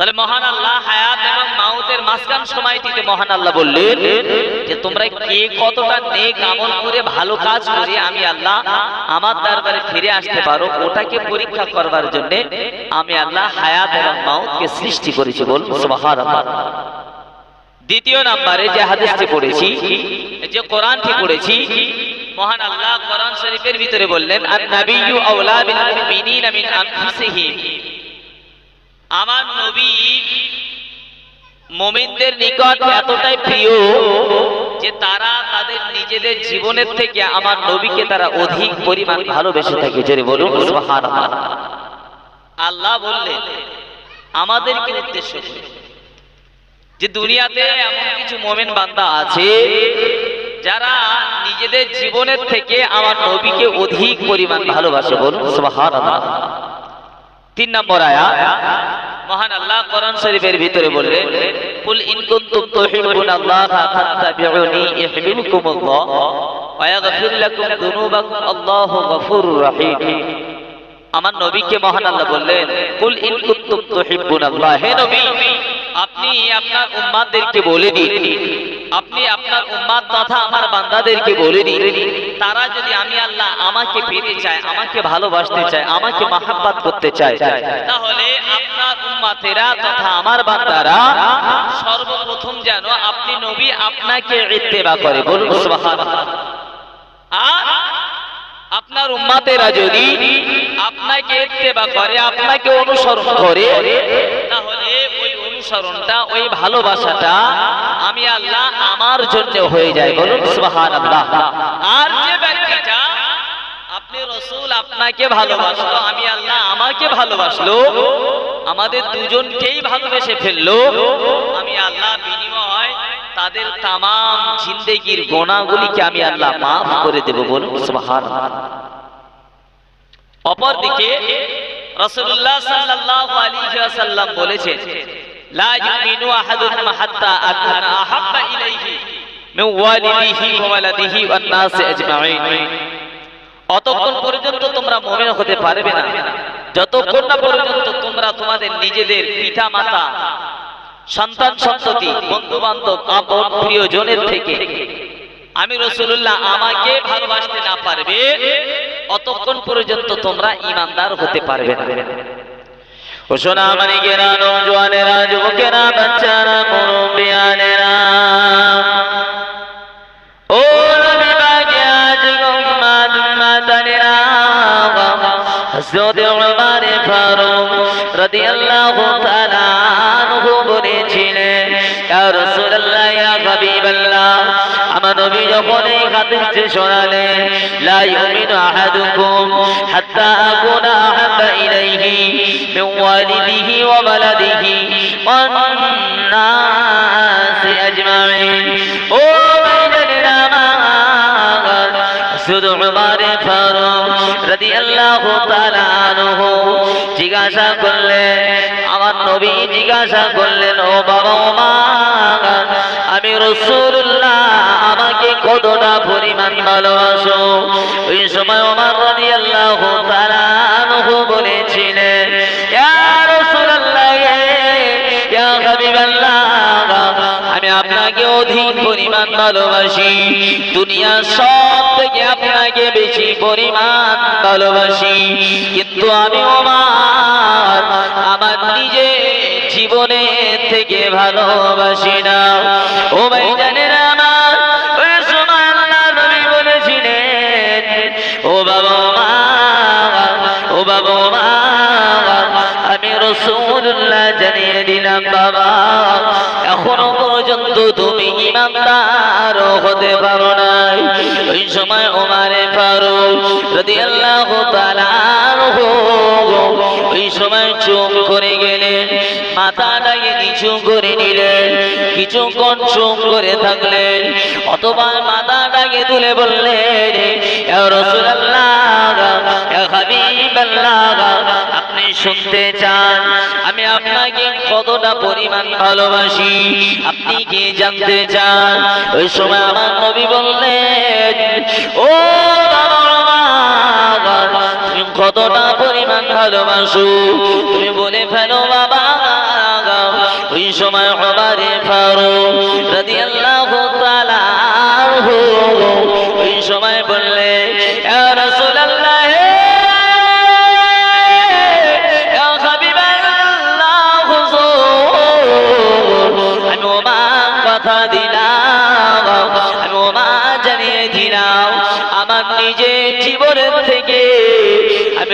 তাহলে মহান আল্লাহ হায়াত এবং মাউতের মাঝখান সময়টিতে মহান আল্লাহ বললেন যে, তোমরা কে কতটা নেক আমল করে ভালো কাজ করে আমি আল্লাহ আমার দরবারে ফিরে আসতে পারো, ওটাকে পরীক্ষা করবার জন্য আমি আল্লাহ হায়াত এবং মাউতকে সৃষ্টি করেছি বল, সুবহানাল্লাহ। দ্বিতীয় নম্বরে যে হাদিসটি পড়েছি, যে কোরআনটি পড়েছি, মহান আল্লাহ কোরআন শরীফের ভিতরে বললেন আর নাবিয়্যু আওলা বিল মুমিনিনা মিন আনফুসিহিম। আমার নবী মুমিনদের নিকট এতটাই প্রিয় যে তারা তাদের নিজেদের জীবনের থেকে আমার নবীকে তারা অধিক পরিমাণ ভালোবেসে থাকে। জোরে বলুন আল্লাহ বললেন, আমাদেরকে উদ্দেশ্য যে দুনিয়াতে এমন কিছু মোমেন বান্দা আছে যারা নিজেদের জীবনের থেকে আমার নবীকে অধিক পরিমাণ ভালোবাসে। বলুন তিন নম্বর আয়া মহান আল্লাহ কোরআন শরীফের ভিতরে বললেন, কুল ইন কুনতুম তুহিব্বুনাল্লাহ ফাত্তাবিউনি ইউহিব্বুকুমুল্লাহ ওয়া ইয়াগফির লাকুম যুনুবাকুম, আল্লাহু গফুরুর রহিম। আমার নবীকে মহান আল্লাহ বললেন, কুল ইন কুনতুম তুহিব্বুনাল্লাহ হে নবী আপনি আপনার উম্মাদদেরকে বলে দিন। আপনি আপনার উম্মাদ তথা আমার বান্দাদেরকে বলে দিন। তারা যদি আমি আল্লাহ আমাকে পেতে চায়, আমাকে ভালোবাসতে চায়, আমাকে মাহাব্বাত করতে চায়, তাহলে আপনার উম্মাতেরা তথা আমার বান্দারা সর্বপ্রথম যেন আপনি নবী আপনাকে ইত্তেবা করে। বলুন সুবহানাল্লাহ। আর আপনার উম্মাতেরা যদি আপনাকে ইত্তেবা করে, আপনাকে অনুসরণ করে অনুসরণটা, ওই ভালোবাসাটা আমি আল্লাহ আমার জন্য হয়ে যায় বলুন, সুবহানাল্লাহ। আর যে ব্যক্তিটা আপনি রসুল, আপনাকে ভালোবাসলো, আমি আল্লাহ আমাকে ভালোবাসলো, আমাদের দুজনকেই ভালোবেসে ফেলল, আমি আল্লাহ বিনিময় তাদের তাম জিন্দেগির গোনাগুলিকে আমি আল্লাহ মাফ করে দেব বলুন, সুবহানাল্লাহ। অপরদিকে রাসূলুল্লাহ সাল্লাল্লাহু আলাইহি ওয়াসাল্লাম বলেছেন অতক্ষণ পর্যন্ত তোমরা হতে পারবে না। যতক্ষণ না পর্যন্ত তোমরা তোমাদের নিজেদের পিতা মাতা সন্তান সন্ততি বন্ধু বান্ধব আপন প্রিয়জনের থেকে আমি রসুল্লাহ আমাকে ভালোবাসতে না পারবে, অতক্ষণ পর্যন্ত তোমরা ইমানদার হতে পারবে না। ও সোনা মানে গেরা নৌজওয়ানেরা যুবকেরা বাচ্চারা মুরব্বিয়ানেরা ও নবী পাকে আজ উম্মাদ উম্মাদানেরা হযরত উমর ফারুক রাদিয়াল্লাহু তাআলা আনহু বলেছিলেন, ইয়া রাসূলুল্লাহ, ইয়া হাবিবাল্লাহ। আমার নবী যখন এই হাদিসটি শোনালেন, লা ইউমিনু আহাদুকুম হাত্তা আকুনা আমার রাদিয়াল্লাহু তাআলা আনহু জিজ্ঞাসা করলেন, আমার নবী জিজ্ঞাসা করলেন, ও বাবা ওমর আমি রাসূলুল্লাহ, আমাকে কতটা পরিমাণ ভালোবাসো? ওই সময় ওমর আপনাকে অধিক পরিমাণ ভালোবাসি। দুনিয়া সব থেকে আপনাকে বেশি পরিমাণ ভালোবাসি। কিন্তু আমি আমার আমার নিজে জীবনে থেকে ভালোবাসি না। ও ভাই পর্যন্ত তুমি ইমানদার হতে পারো নাই। ওই সময় ওমারে রাদিয়াল্লাহু তাআলা আনহু ওই সময় চুপ করে গেলেন, মাথাটাকে নিচু করে নিলেন কিছু কিছুক্ষণ চুপ করে থাকলেন, অথবা মাথাটাকে তুলে বললেন রাসূলুল্লাহ ইয়া হাবিবাল্লাহ আপনি শুনতে চান, আমি আপনাকে কতটা পরিমাণ ভালোবাসি, আপনি কি জানতে চান? ওই সময় আমার নবী বললেন, ও কতটা পরিমাণ ভালোবাসো? তুমি বলে ফেলো, বাবা ওই সময় ওমারে ফারুক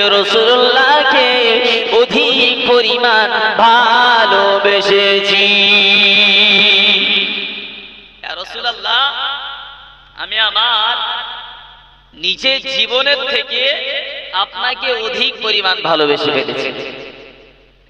রসুল্লাহকে অধিক পরিমাণ ভালোবেসেছি। রসুল্লাহ আমি আমার নিজের জীবনের থেকে আপনাকে অধিক পরিমাণ ভালোবেসে ফেলেছি।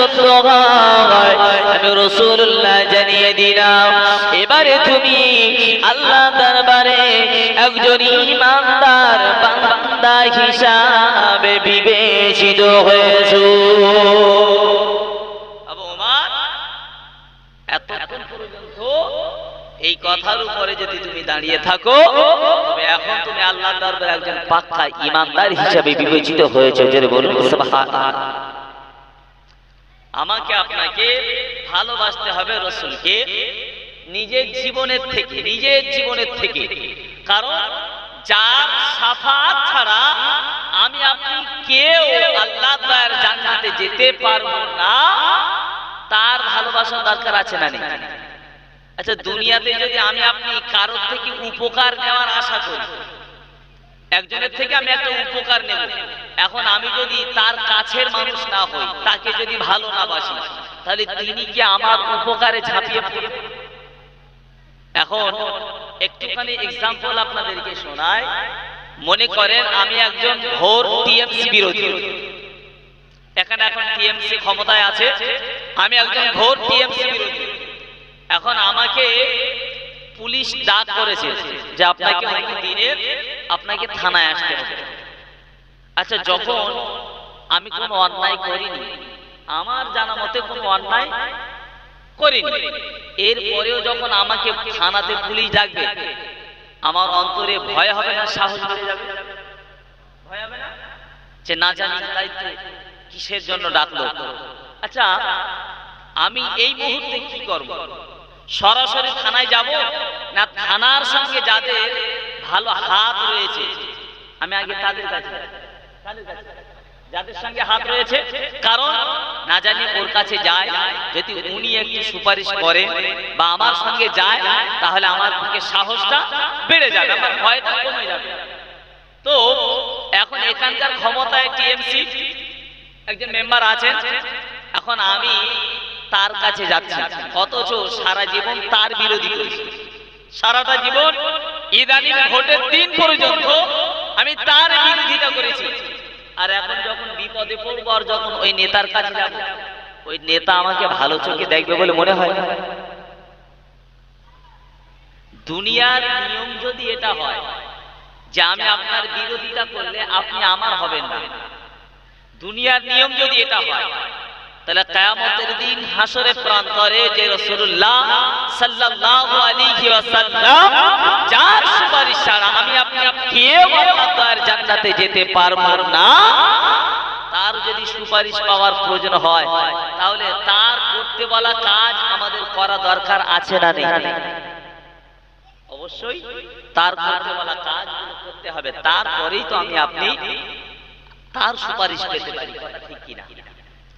সত্য আমি রসুল্লাহ জানিয়ে দিলাম। এবারে তুমি আল্লাহ দরবারে একজন ইমানদার বান্দা হিসাবে বিবেচিত হয়েছো। এই কথার উপরে যদি তুমি দাঁড়িয়ে থাকো এখন তুমি আল্লাহ একজন পাক্কা ইমানদার হিসাবে বিবেচিত হয়েছে। যে সুবহানাল্লাহ। আমাকে আপনাকে ভালোবাসতে হবে রসুলকে নিজের জীবনের থেকে, নিজের জীবনের থেকে। কারণ যার সাফাত ছাড়া আমি আপনি কেউ আল্লাহ তার জান্নাতে যেতে পারব না। তার ভালোবাসা দরকার আছে না আচ্ছা দুনিয়াতে যদি আমি আপনি কারোর থেকে উপকার নেওয়ার আশা করি একজনের থেকে আমি একটা উপকার নেব। এখন আমি যদি তার কাছের মানুষ না হই, তাকে যদি ভালো না বাসি, তাহলে তিনি কি আমার উপকারে ঝাঁপিয়ে পড়বে? এখন একটুখানি এক্সাম্পল আপনাদেরকে শোনায় মনে করেন আমি একজন ঘোর টিএমসি বিরোধী। এখানে এখন টিএমসি ক্ষমতায় আছে। আমি একজন ঘোর টিএমসি বিরোধী। এখন আমাকে পুলিশ ডাক করেছে যে আপনাকে দিনের আপনাকে থানায় আসতে হবে। আচ্ছা যখন আমি কোনো অন্যায় করিনি, আমার জানা মতে কোনো অন্যায় করিনি। এরপরেও যখন আমাকে থানাতে পুলিশ ডাকবে, আমার অন্তরে ভয় হবে না, সাহস বেড়ে যাবে? ভয় হবে না? যে না জানি তো কিসের জন্য ডাকলো। আচ্ছা আমি এই মুহূর্তে কি করব? সরাসরি থানায় যাব? না, থানার সঙ্গে যাদের ভালো হাত রয়েছে। আমি আগে তাদের কাছে যাদের সঙ্গে হাত রয়েছে। কারণ, না জানি ওর কাছে যায়। যদি উনি একটু সুপারিশ করে বা আমার সঙ্গে যায়, তাহলে আমার পক্ষে সাহসটা বেড়ে যাবে, আমার ভয়টা কমে যাবে। তো, এখন এখানকার ক্ষমতায় টিএমসি, একজন মেম্বার আছেন। এখন আমি তার কাছে যাচ্ছি, অথচ সারা জীবন তার বিরোধী করেছি সারাটা জীবন ইদানিং ভোটের দিন পর্যন্ত আমি তার বিরোধিতা করেছি আর এখন যখন বিপদে পড়ব আর যখন ওই নেতার কাছে যাব, ওই নেতা আমাকে ভালো চোখে দেখবে বলে মনে হয়। দুনিয়ার নিয়ম যদি এটা হয় যে আমি আপনার বিরোধিতা করলে আপনি আমার হবেন না, দুনিয়ার নিয়ম যদি এটা হয় তাহলে কিয়ামতের দিন হাসরের প্রান্তরে যে রাসূলুল্লাহ সাল্লাল্লাহু আলাইহি ওয়াসাল্লাম, যার সুপারিশ ছাড়া আমি আপনি কেউ আল্লাহর জান্নাতে যেতে পারব না। তার যদি সুপারিশ পাওয়ার প্রয়োজন হয়, তাহলে তার করতে বলা কাজ আমাদের করা দরকার আছে না নেই? অবশ্যই তার করতে বলা কাজ করতে হবে। তারপরেই তো আমি আপনি তার সুপারিশ পেতে পারি ঠিক কিনা?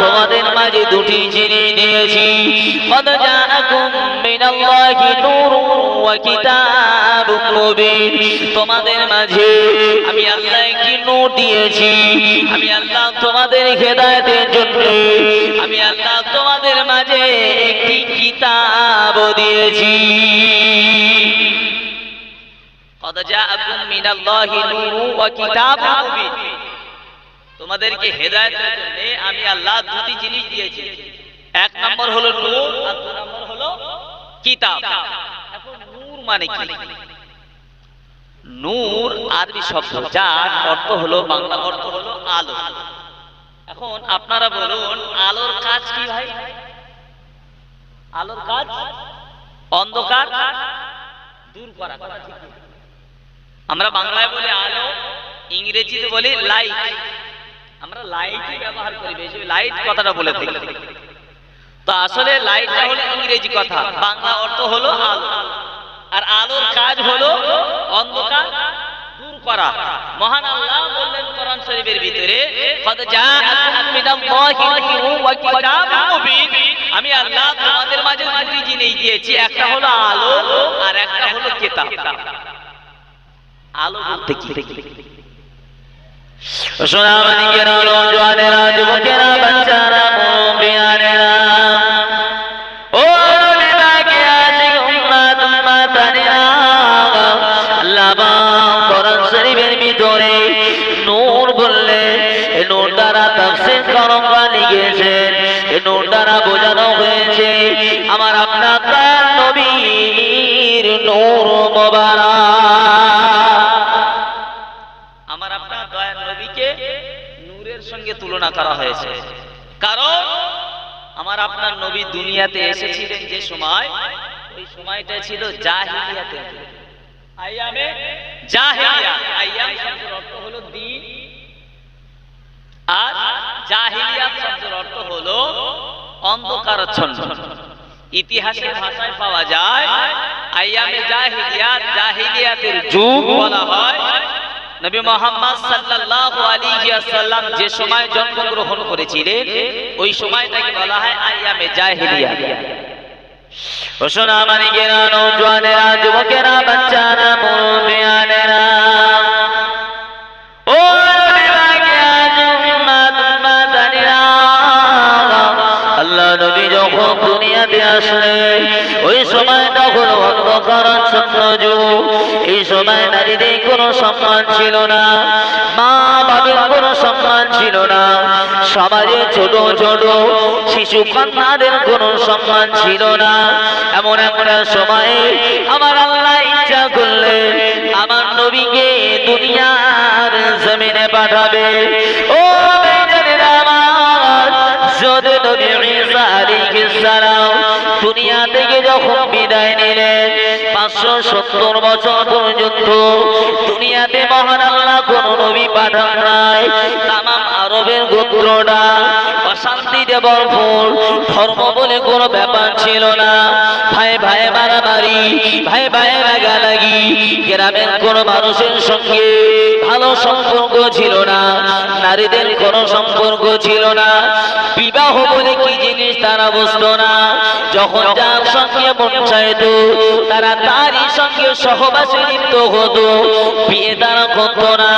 তোমাদের মাঝে দুটি জিনিস দিয়েছি قد جاءكم من الله نور ওয়া কিতাবুম মুবিন তোমাদের মাঝে আমি আল্লাহ একটি নূর দিয়েছি আমি আল্লাহ তোমাদের হেদায়েতের জন্য আমি আল্লাহ তোমাদের মাঝে একটি কিতাব দিয়েছি قد جاءكم من الله نور وكتاب مبين তোমাদেরকে হেদায়েতের জন্য আমি আল্লাহ দুটি জিনিস দিয়েছি। এক নম্বর হলো নূর, আর দুই নম্বর হলো কিতাব। এখন নূর মানে কি? নূর আরবি শব্দ, যার অর্থ হলো বাংলা। অর্থ হলো আলো। এখন আপনারা বলুন, আলোর কাজ কি ভাই? আলোর কাজ? অন্ধকার? দূর করা? আমরা বাংলায় বলি আলো, ইংরেজিতে বলি লাইট। আমরা লাইটই ব্যবহার করি বেশি লাইট কথাটা বলে থাকি। তো আসলে লাইটটা হলো ইংরেজি কথা বাংলা অর্থ হলো আলো। আর আলোর কাজ হলো অন্ধকার দূর করা। মহান আল্লাহ বললেন কোরআন শরীফের ভিতরে কদ মিনাল্লাহি ওয়া কিতাবুম মুবিন। আমি আল্লাহ তোমাদের মাঝে দুটি জিনিস দিয়েছি একটা হলো আলো আর একটা হলো কিতাব। আলো বলতে কি? সোনা মানিকেরা নৌজওয়ানেরা যুবকেরা বাচ্চারা মুরব্বিয়ানেরা ও নবীকে আশিক উম্মাত উম্মাতানেরা আল্লাহ কোরআন শরীফের ভিতরে নূর বললে এই নূর দ্বারা তাফসীর করমরা লিখেছেন এই নূর দ্বারা হয়েছে আমার আপনার নবীর নূর মোবারক। সঙ্গে তুলনা করা হয়েছে। কারণ আমার আপনার নবী দুনিয়াতে এসেছিলেন যে সময়, ওই সময়টা ছিল আইয়ামে জাহিলিয়া। আইয়াম শব্দের অর্থ হলো দিন। আর জাহিলিয়াত শব্দের অর্থ হলো ইতিহাসের ভাষায় পাওয়া যায়, আইয়ামে জাহিলিয়াত জাহিলিয়াতের যুগ বলা হয়। নবী মোহাম্মদ সাল্লাল্লাহু আলাইহি ওয়াসাল্লাম যে সময় জন্মগ্রহণ করেছিলেন, ওই সময়টাকে বলা হয় আইয়ামে জাহেলিয়া। ও সোনা গেরা নওজোয়ানেরা যুবকেরা, বাচ্চারা মুরব্বিয়ানেরা ওই সময়টা হলো অন্ধকারাচ্ছন্ন যুগ। এই সময় নারীদের কোনো সম্মান ছিল না, মা বাবার কোনো সম্মান ছিল না। সমাজে ছোট ছোট শিশু কন্যাদের কোনো সম্মান ছিল না। এমন এমন সময়ে আমার আল্লাহ ইচ্ছা করলে আমার নবীকে দুনিয়ার জমিনে পাঠাবে। ও ঈসা আলাইহিস সালাম দুনিয়া থেকে যখন বিদায় নিলেন, পাঁচশো সত্তর বছর পর্যন্ত দুনিয়াতে মহান আল্লাহ কোন নবী পাঠান নাই, তামাম আরবের গোত্রটা অশান্তিতে ভরপুর, ধর্ম বলে কোনো ব্যাপার ছিল না। ভাই ভাই মারামারি, ভাই ভাই লাগালাগি গ্রামের কোন মানুষের সঙ্গে ভালো সম্পর্ক ছিল না। নারীদের কোনো সম্পর্ক ছিল না। বিবাহ বলে কি জিনিস তারা বুঝতো না। যখন যার সঙ্গে চাইতো, তারা তারই সঙ্গে সহবাসে লিপ্ত হতো। বিয়ে তারা করতো না।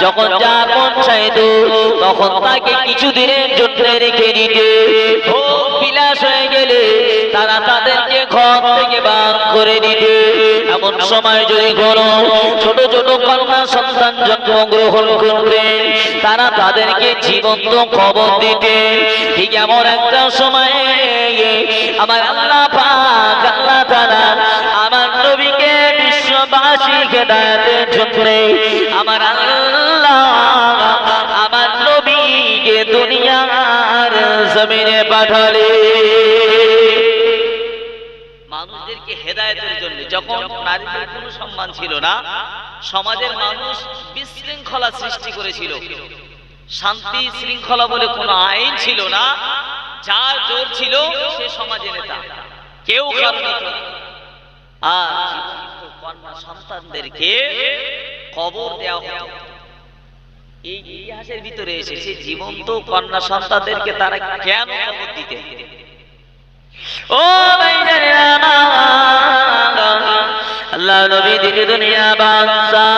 যখন যার চাইতো, তখন তাকে কিছুদিনের জন্য রেখে দিতে। বিলাস হয়ে গেলে তারা তাদেরকে ঘর থেকে বার করে এমন সময় যদি ছোট ছোট কন্যা সন্তান জন্মগ্রহণ তারা তাদেরকে জীবন্ত খবর দিতে ঠিক এমন একটা আমার আল্লাহ পাক, আল্লাহ তাআলা আমার নবীকে বিশ্ববাসী হেদায়েতের জন্য আমার আল্লাহ আমার নবীকে দুনিয়ার জমিনে পাঠালে। যখন নারীদের কোনো সম্মান ছিল না সমাজের মানুষ বিশৃঙ্খলা সৃষ্টি করেছিল। শান্তি শৃঙ্খলা বলে কোনো আইন ছিল না যার জোর ছিল সে সমাজে নেতা। কেউ না। আর কন্যা সন্তানদেরকে কবর দেওয়া হতো। এই ইতিহাসের ভিতরে এসেছে জীবন্ত কন্যা সন্তানদেরকে তারা কেন কবর দিতে ও আল্লাহ। নবী দিদি দুনিয়া বাদশা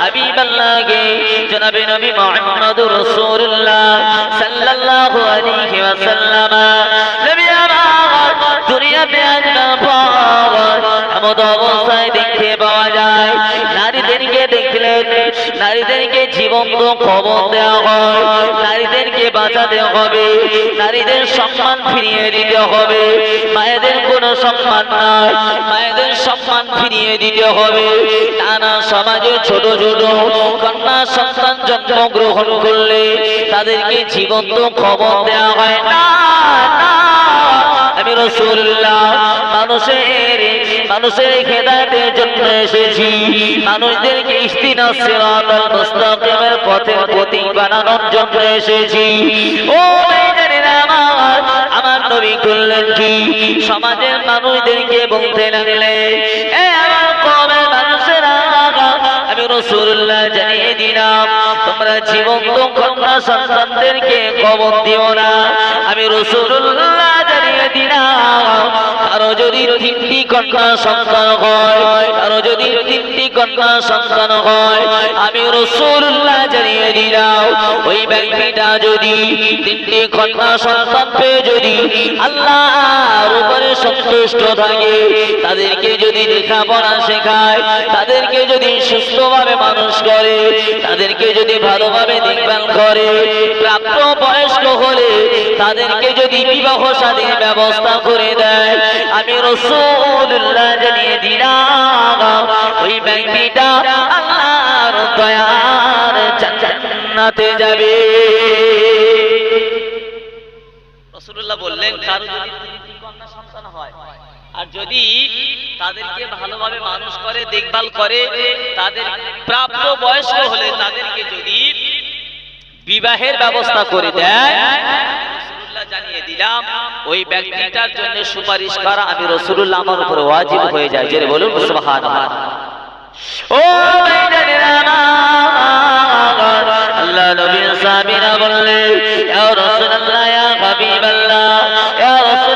হাবিব আল্লাহকে জনাবে নবী মুহাম্মদুর রাসূলুল্লাহ সাল্লাল্লাহু আলাইহি ওয়াসাল্লাম। অবস্থায় দেখতে পাওয়া যায়, নারীদেরকে দেখলেন, নারীদেরকে জীবন্ত খবর দেওয়া হয়, নারীদেরকে বাঁচাতে হবে, নারীদের সম্মান ফিরিয়ে দিতে হবে, মায়েদের কোনো সম্মান নাই, মায়েদের সম্মান ফিরিয়ে দিতে হবে। নানা সমাজে ছোট ছোট কন্যা সন্তান জন্মগ্রহণ করলে তাদেরকে জীবন্ত খবর দেওয়া হয়। না না আমি রসুল্লাহ মানুষের মানুষের খেদায়তের জন্য এসেছি। মানুষদেরকে ইস্তিনা পথে প্রতি বানানোর জন্য এসেছি। ও আমার নবী করলেন কি? সমাজের মানুষদেরকে বলতে লাগলে আমার রসুল্লাহ জানিয়ে দিলাম, তোমরা জীবন্ত কন্যা সন্তানদেরকে কবর দিও না। আমি রসুল্লাহ জানিয়ে দিলাম যদি তিনটি কন্যা সন্তান হয় যদি তিনটি কন্যা সন্তান হয়, আমি রসুল্লাহ জানিয়ে দিলাম, ওই ব্যক্তিটা যদি তিনটি কন্যা সন্তান পেয়ে যদি আল্লাহর উপরে সন্তুষ্ট থাকে, তাদেরকে যদি লেখাপড়া শেখায়, তাদেরকে যদি সুস্থভাবে মানুষ করে, তাদেরকে যদি ভালোভাবে দেখভাল করে, প্রাপ্ত বয়স্ক হলে তাদেরকে যদি বিবাহ স্বাধীন ব্যবস্থা করে দেয়। আমি রসুল্লাহ জানিয়ে দিলাম, ওই ব্যক্তিটা আল্লাহর দয়ার জান্নাতে যাবে। রসুল্লাহ বললেন, কারও যদি কন্যা সন্তান হয় আর যদি তাদেরকে ভালোভাবে মানুষ করে দেখভাল করে তাদের প্রাপ্ত বয়স্ক হলে তাদেরকে যদি বিবাহের ব্যবস্থা করে দেয় জানিয়ে দিলাম ওই ব্যক্তিটার জন্য সুপারিশ করা আমি রসুল্লাহ আমার উপরে ওয়াজিব হয়ে যায় যে বলুন সুবহানাল্লাহ ও আল্লাহ নবীর সাহাবীরা বললেন, ইয়া রাসূলুল্লাহ, ইয়া হাবিবাল্লাহ, ইয়া হাবিবাল্লাহ।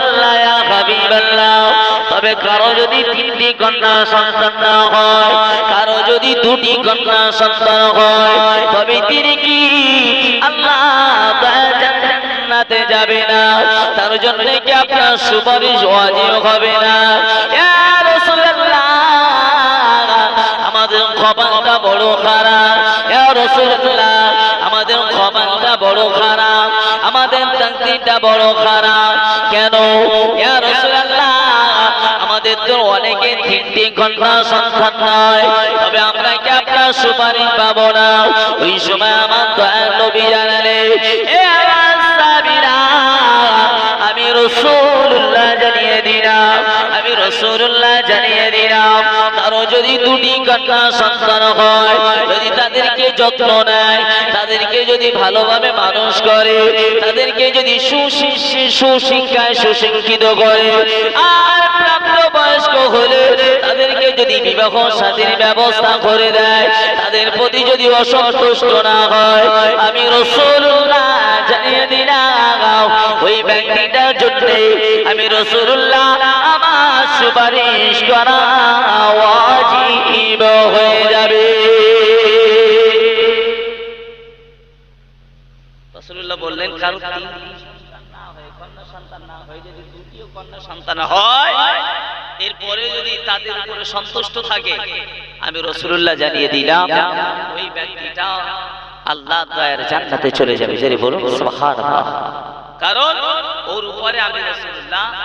তবে কারও যদি তিনটি কন্যা সন্তান না হয়, কারও যদি দুটি কন্যা সন্তান হয়, তবে তিনি কি আল্লাহ যাবে না? তার জন্য কি আপনার সুপারিশ ওয়াজিব হবে না? আমাদের কপালটা বড় খারাপ। আমাদের কপালটা বড় খারাপ। আমাদের তাকদীরটা বড় খারাপ। আমাদের তো অনেকে তিনটি কন্যা সন্তান নয় তবে আমরা কি আপনার সুপারিশ পাবো না? ওই সময় আমার দয়াল নবী জানালে আমি জানিয়ে দিলাম, আমি রসুল্লাহ জানিয়ে দিলাম কারও যদি দুটি কন্যা সন্তান হয়, যদি তাদেরকে যত্ন নেয়, তাদেরকে যদি ভালোভাবে মানুষ করে, তাদেরকে যদি সুশিক্ষি সুশিক্ষায় সুশিক্ষিত করে, আর প্রাপ্ত বয়স্ক হলে তাদেরকে যদি বিবাহ সাথীর ব্যবস্থা করে দেয়, তাদের প্রতি যদি অসন্তুষ্ট না হয়, আমি রসুল্লাহ ব্যক্তিটার জন্য আমি রসুল্লাহ আমার সুপারিশ করা হয়ে যাবে। সন্তান হয়ে এরপরে যদি তাদের উপরে সন্তুষ্ট থাকে, আমি রসুল্লাহ জানিয়ে দিলাম, ওই ব্যক্তিটা আল্লাহ দয়ার চলে যাবে। কারণ ওর উপরে আমি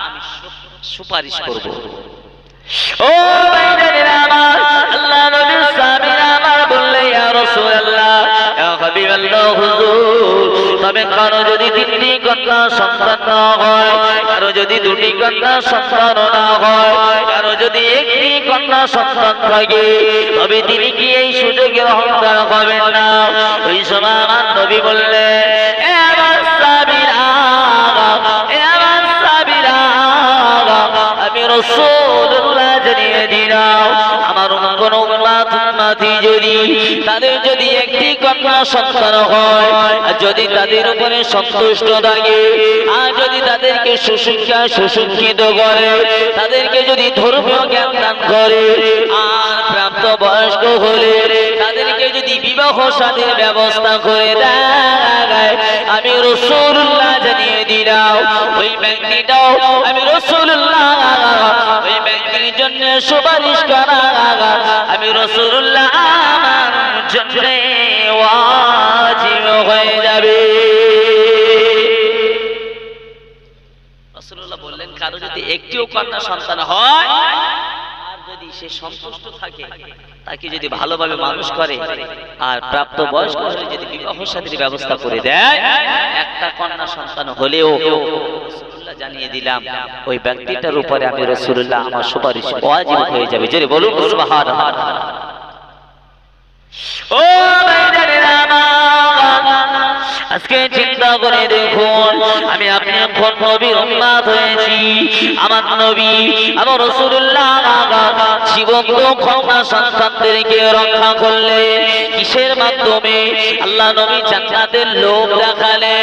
আমি সুপারিশ করব। কারও যদি যদি দুটি কন্যা সন্তান না হয়, কারও যদি একটি কন্যা সন্তান থাকে, তবে তিনি কি এই সুযোগের অহংকার হবেন না? ওই সময় আমার নবী বললে আমি রসুল্লাহ জানিয়ে দিলাম, আমার কোন মাথি যদি তাদের যদি একটি কন্যা সন্তান হয়, আর যদি তাদের উপরে সন্তুষ্ট থাকে, আর যদি তাদেরকে সুশিক্ষা সুশিক্ষিত করে, তাদেরকে যদি ধর্মীয় জ্ঞান দান করে, আর প্রাপ্তবয়স্ক হলে তাদেরকে যদি বিবাহ সাথীর ব্যবস্থা করে দেয়। আমি রসুল্লাহ জানিয়ে দিলাম, ওই ব্যক্তিটাও আমি রসুল্লাহ, ওই ব্যক্তির জন্য সুপারিশ করা। আমি রসুল্লাহ হয়ে যাবে। বললেন, কারও যদি একটিও কন্যা সন্তান হয়, আর যদি সে সন্তুষ্ট থাকে তাকে যদি ভালোভাবে মানুষ করে আর প্রাপ্ত বয়স্ক হলে যদি বিবাহ সাথে ব্যবস্থা করে দেয়, একটা কন্যা সন্তান হলেও জানিয়ে দিলাম, ওই ব্যক্তিটার উপরে আমি রসুল্লাহ আমার সুপারিশ হয়ে যাবে। যদি বলুন আজকে চিন্তা করে দেখুন আমি আপনি এখন নবীর উম্মাদ হয়েছি। আমার নবী, আমার রসুল্লাহ জীবন্ত ক্ষমা সন্তানদেরকে রক্ষা করলে কিসের মাধ্যমে? আল্লাহ নবী জান্নাতের লোক দেখালে।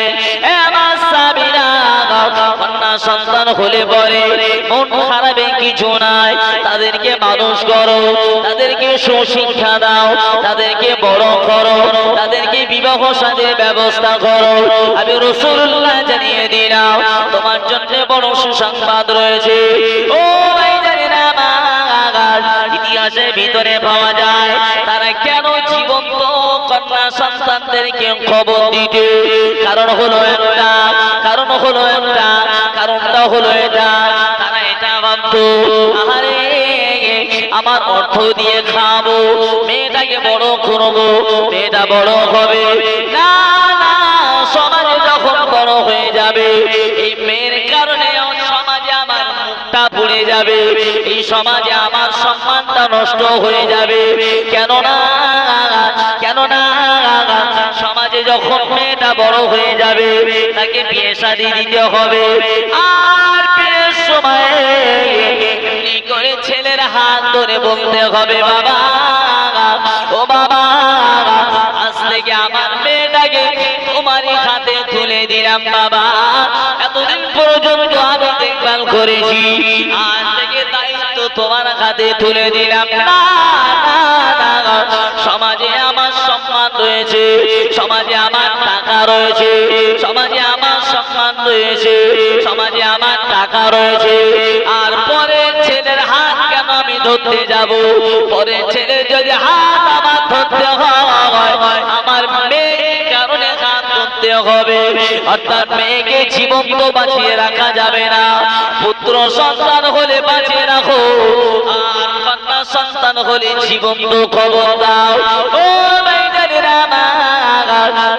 হলে পরে মন খারাপে কিছু নাই। তাদেরকে মানুষ করো, তাদেরকে সুশিক্ষা দাও, তাদেরকে বড় করো, তাদেরকে বিবাহ সাথের ব্যবস্থা করো। আমি রসুল্লাহ জানিয়ে দিলাম, তোমার জন্য বড় সুসংবাদ রয়েছে। ও ইতিহাসের ভিতরে পাওয়া যায়, তারা কেন জীবন্ত কন্যা সন্তানদেরকে খবর দিতে? কারণ হলো একটা, কারণ হলো একটা কারণটা হলো এটা তারা এটা ভাবতো আমার অর্থ দিয়ে খাব, মেয়েটাকে বড় করব, মেয়েটা বড় হবে। না না যখন বড় হয়ে যাবে, এই মেয়ের কারণে পুড়ে যাবে, এই সমাজে আমার সম্মানটা নষ্ট হয়ে যাবে। কেননা কেননা যখন মেয়েটা বড় হয়ে যাবে তাকে বিয়ে শাদি দিতে হবে আর বিয়ের সময় এমনি করে ছেলের হাত ধরে বলতে হবে বাবা ও বাবা আজ থেকে আমার মেয়েটাকে তোমারই হাতে তুলে দিলাম বাবা এতদিন পর্যন্ত আমি দেখভাল করেছি আজ থেকে দায়িত্ব তোমার হাতে তুলে দিলাম সমাজে রয়েছে, সমাজে আমার টাকা রয়েছে, সমাজে আমার সম্মান রয়েছে, সমাজে আমার টাকা রয়েছে। আর পরে ছেলের হাত কেন আমি ধরতে যাব? পরে ছেলের যদি হাত আমার ধরতে হয়, আমার মেয়ে কারণে হাত ধরতে হবে। অর্থাৎ মেয়েকে জীবন্ত বাঁচিয়ে রাখা যাবে না। পুত্র সন্তান হলে বাঁচিয়ে রাখো, আর কন্যা সন্তান হলে জীবন্ত খবর দাও।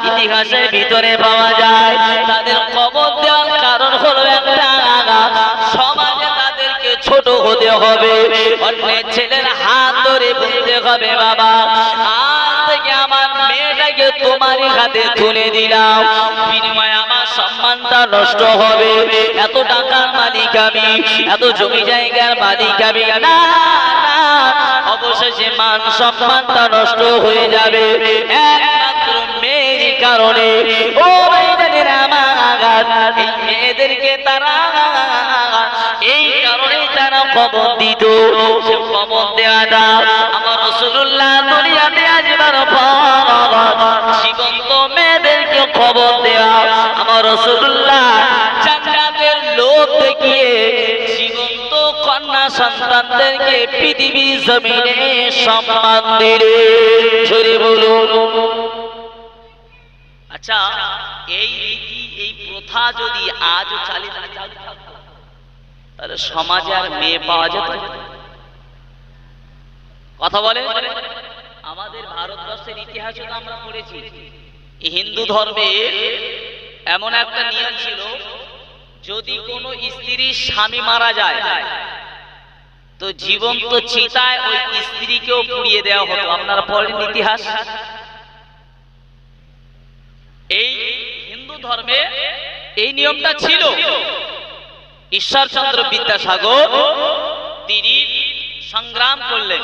ইতিহাসের ভিতরে পাওয়া যায়, তাদের খবর দেওয়ার কারণ হলো একটা সমাজে তাদেরকে ছোট হতে হবে, অন্যের ছেলের হাত ধরে বলতে হবে, বাবা, আজ থেকে আমার মেয়েটাকে তোমারই হাতে তুলে দিলাম। বিনিময়ে আমার নষ্ট হবে। এত টাকার মালিক আমি, এত জমি জায়গার মালিক আমি। অবশেষে মান সম্মানটা নষ্ট হয়ে যাবে। একমাত্র মেয়ের কারণে। মেয়েদেরকে তারা এই কারণে তারা খবর দিত। খবর দেওয়াটা আমার রসুল্লাহ দুনিয়াতে আসবার জীবন্ত মেয়েদেরকে খবর রসুল্লাহ জান্নাতের লোক দেখিয়ে জীবন্ত কন্যা সন্তানদেরকে পৃথিবী জমিনে সম্মান দিলে। বলুন। আচ্ছা এই রীতি, এই প্রথা যদি তাহলে সমাজে আর মেয়ে পাওয়া যেত কথা বলে? আমাদের ভারতবর্ষের ইতিহাসে তো আমরা পড়েছি হিন্দু ধর্মে এমন একটা নিয়ম ছিল, যদি কোনো স্ত্রীর স্বামী মারা যায়, তো জীবন্ত চিতায় ওই স্ত্রীকেও পুড়িয়ে দেওয়া হতো। আপনারা পড়েন ইতিহাস? এই হিন্দু ধর্মে এই নিয়মটা ছিল। ঈশ্বরচন্দ্র বিদ্যাসাগর তিনি সংগ্রাম করলেন।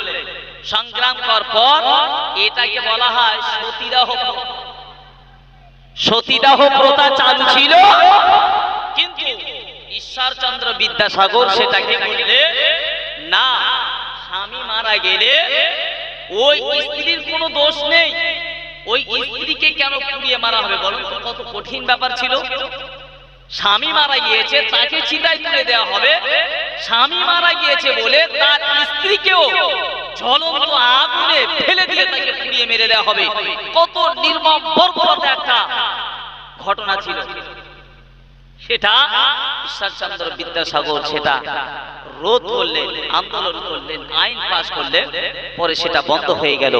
সংগ্রাম করার পর এটাকে বলা হয় সতীদাহ। সতীদাহ প্রথা চালু ছিল। কিন্তু ঈশ্বরচন্দ্র বিদ্যাসাগর সেটাকে বললে, না, স্বামী মারা গেলে ওই স্ত্রীর কোনো দোষ নেই। ওই স্ত্রীকে কেন পুড়িয়ে মারা হবে বলো কত কঠিন ব্যাপার ছিল। স্বামী মারা গিয়েছে, তাকে চিতায় তুলে দেওয়া হবে। স্বামী মারা গিয়েছে বলে তার স্ত্রীকেও জ্বলন্ত আগুনে ফেলে দিয়ে তাকে পুড়িয়ে মেরে দেওয়া হবে। কত নির্মম বর্বরতা একটা ঘটনা ছিল। সেটা ঈশ্বরচন্দ্র বিদ্যাসাগর, সেটা রোধ করলেন, আন্দোলন করলেন, আইন পাশ করলেন, পরে সেটা বন্ধ হয়ে গেল।